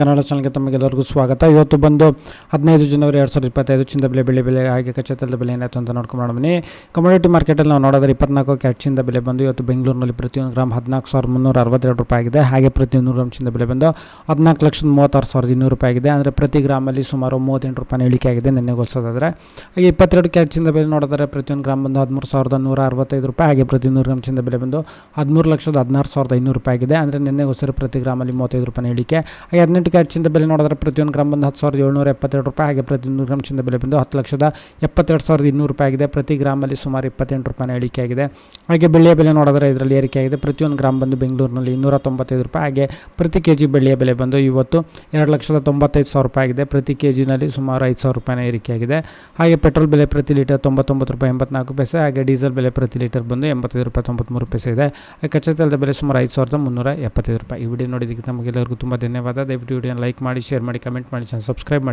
ಕನ್ನಡ ಚಾನಲ್ಗೆ ತಮಗೆಲ್ಲರಿಗೂ ಸ್ವಾಗತ. ಇವತ್ತು ಬಂದು ಹದಿನೈದು ಜನವರಿ ಎರಡು ಸಾವಿರದ ಇಪ್ಪತ್ತೈದು ಚಿಂದ ಬೆಲೆ ಬೆಳೆ ಬೆಲೆ ಹಾಗೆ ಕಚ್ಚತಲದ ಬೆಲೆ ಏನಾಯಿತು ಅಂತ ನೋಡ್ಕೊಂಡು ಬನ್ನಿ. ಕಮೋಡಿಟಿ ಮಾರ್ಕೆಟಲ್ಲಿ ನಾವು ನೋಡಿದ್ರೆ ಇಪ್ಪತ್ನಾಲ್ಕು ಕ್ಯಾಟ್ ಚಿಂದ ಬೆಲೆ ಬಂದು ಇವತ್ತು ಬೆಂಗಳೂರಿನಲ್ಲಿ ಪ್ರತಿಯೊಂದು ಗ್ರಾಮ್ ಹದಿನಾಲ್ಕು ಸಾವಿರದ ಮುನ್ನೂರ ಅರವತ್ತೆರಡು ರೂಪಾಯಿ ಆಗಿದೆ. ಹಾಗೆ ಪ್ರತಿಯೊಂದು ಗ್ರಾಮ್ ಚಿಂದ ಬೆಲೆ ಬಂದು ಹದಿನಾಲ್ಕು ಲಕ್ಷದ ಮೂವತ್ತಾರು ಸಾವಿರದ ಇನ್ನೂರು ರೂಪಾಯಿ ಆಗಿದೆ. ಅಂದರೆ ಪ್ರತಿ ಗ್ರಾಮಲ್ಲಿ ಸುಮಾರು ಮೂವತ್ತೆಂಟು ರೂಪಾಯಿ ಇಳಿಕೆ ಆಗಿದೆ ನಿನ್ನೆ ಹೋಲಿಸೋದಾದರೆ ಹಾಗೆ ಇಪ್ಪತ್ತೆರಡು ಕ್ಯಾಟ್ ಚಿಂದ ಬೆಲೆ ನೋಡಿದ್ರೆ ಪ್ರತಿಯೊಂದು ಗ್ರಾಮ್ ಬಂದು ಹದಿಮೂರು ಸಾವಿರದ ನೂರ ಅರವತ್ತೈದು ರೂಪಾಯಿ, ಹಾಗೆ ಪ್ರತಿ ನೂರು ಗ್ರಾಮ್ ಚಿಂದ ಬೆಲೆ ಬಂದು ಹದಿಮೂರು ಲಕ್ಷದ ಹದಿನಾರು ಸಾವಿರದ ಐನೂರು ರೂಪಾಯಿ ಆಗಿದೆ. ಅಂದರೆ ನಿನ್ನೆ ಹೊಸರು ಪ್ರತಿ ಗ್ರಾಮಲ್ಲಿ ಮೂವತ್ತೈದು ರೂಪಾಯಿ ಇಳಿಕೆ. ಹಾಗೆ ಹದಿನೆಂಟು ಕ್ಯಾಟ್ ಚಿಂದ ಬೆಲೆ ನೋಡಿದ್ರೆ ಪ್ರತಿಯೊಂದು ಗ್ರಾಮ್ ಬಂದು ಹತ್ತು ಸಾವಿರದ ಏಳ್ನೂರ ಎಪ್ಪತ್ತೆರಡು ರೂಪಾಯಿ ಹಾಗೆ ಪ್ರತಿ ನೂರು ಗ್ರಾಮ್ ಚಿಂದ ಬೆಲೆ ಬಂದು ಹತ್ತು ಲಕ್ಷದ ಎಪ್ಪತ್ತೆರಡು ಸಾವಿರದ ಇನ್ನೂರು ರೂಪಾಯಿ ಆಗಿದೆ. ಪ್ರತಿ ಗ್ರಾಮಲ್ಲಿ ಸುಮಾರು ಇಪ್ಪತ್ತೆಂಟು ರೂಪಾಯಿ ಇಳಿಕೆ ಆಗಿದೆ. ಹಾಗೆ ಬೆಳ್ಳಿಯ ಬೆಲೆ ನೋಡಿದ್ರೆ ಇದರಲ್ಲಿ ಏರಿಕೆ ಆಗಿದೆ. ಪ್ರತಿಯೊಂದು ಗ್ರಾಮ್ ಬಂದು ಬೆಂಗಳೂರಿನಲ್ಲಿ ಇನ್ನೂರ ತೊಂಬತ್ತೈದು ರೂಪಾಯಿ. ಹಾಗೆ ಪ್ರತಿ ಕೆ ಜಿ ಬೆಳ್ಳಿಯ ಬೆಲೆ ಬಂದು ಇವತ್ತು ಎರಡು ಲಕ್ಷದ ತೊಂಬತ್ತೈದು ಸಾವಿರ ರೂಪಾಯಿ ಆಗಿದೆ. ಪ್ರತಿ ಕೆ ಜಿನಲ್ಲಿ ಸುಮಾರು ಐದು ಸಾವಿರ ರೂಪಾಯಿನ ಏರಿಕೆ ಆಗಿದೆ. ಹಾಗೆ ಪೆಟ್ರೋಲ್ ಬೆಲೆ ಪ್ರತಿ ಲೀಟರ್ ತೊಂಬತ್ತೊಂಬತ್ತು ರೂಪಾಯಿ ಎಂಬತ್ನಾಲ್ಕು ಪೈಸೆ. ಹಾಗೆ ಡೀಸೆಲ್ ಬೆಲೆ ಪ್ರತಿ ಲೀಟರ್ ಬಂದು ಎಂಬತ್ತೈದು ರೂಪಾಯಿ ತೊಂಬತ್ತ್ಮೂರು ಪೈಸೆ ಇದೆ. ಕಚ್ಚಾ ತೈಲದ ಬೆಲೆ ಸುಮಾರು ಐದು ಸಾವಿರದ ಮುನ್ನೂರ ಎಪ್ಪತ್ತೈದು ರೂಪಾಯಿ. ಈ ವಿಡಿಯೋ ನೋಡಿದ್ದಕ್ಕೆ ನಮಗೆಲ್ಲರಿಗೂ ತುಂಬ ಧನ್ಯವಾದ. ದಯವಿಟ್ಟು ವಿಡಿಯೋನ ಲೈಕ್ ಮಾಡಿ ಶೇರ್ ಮಾಡಿ ಕಮೆಂಟ್ ಮಾಡಿ ಸಬ್ಸ್ಕ್ರೈಬ್ ಮಾಡಿ.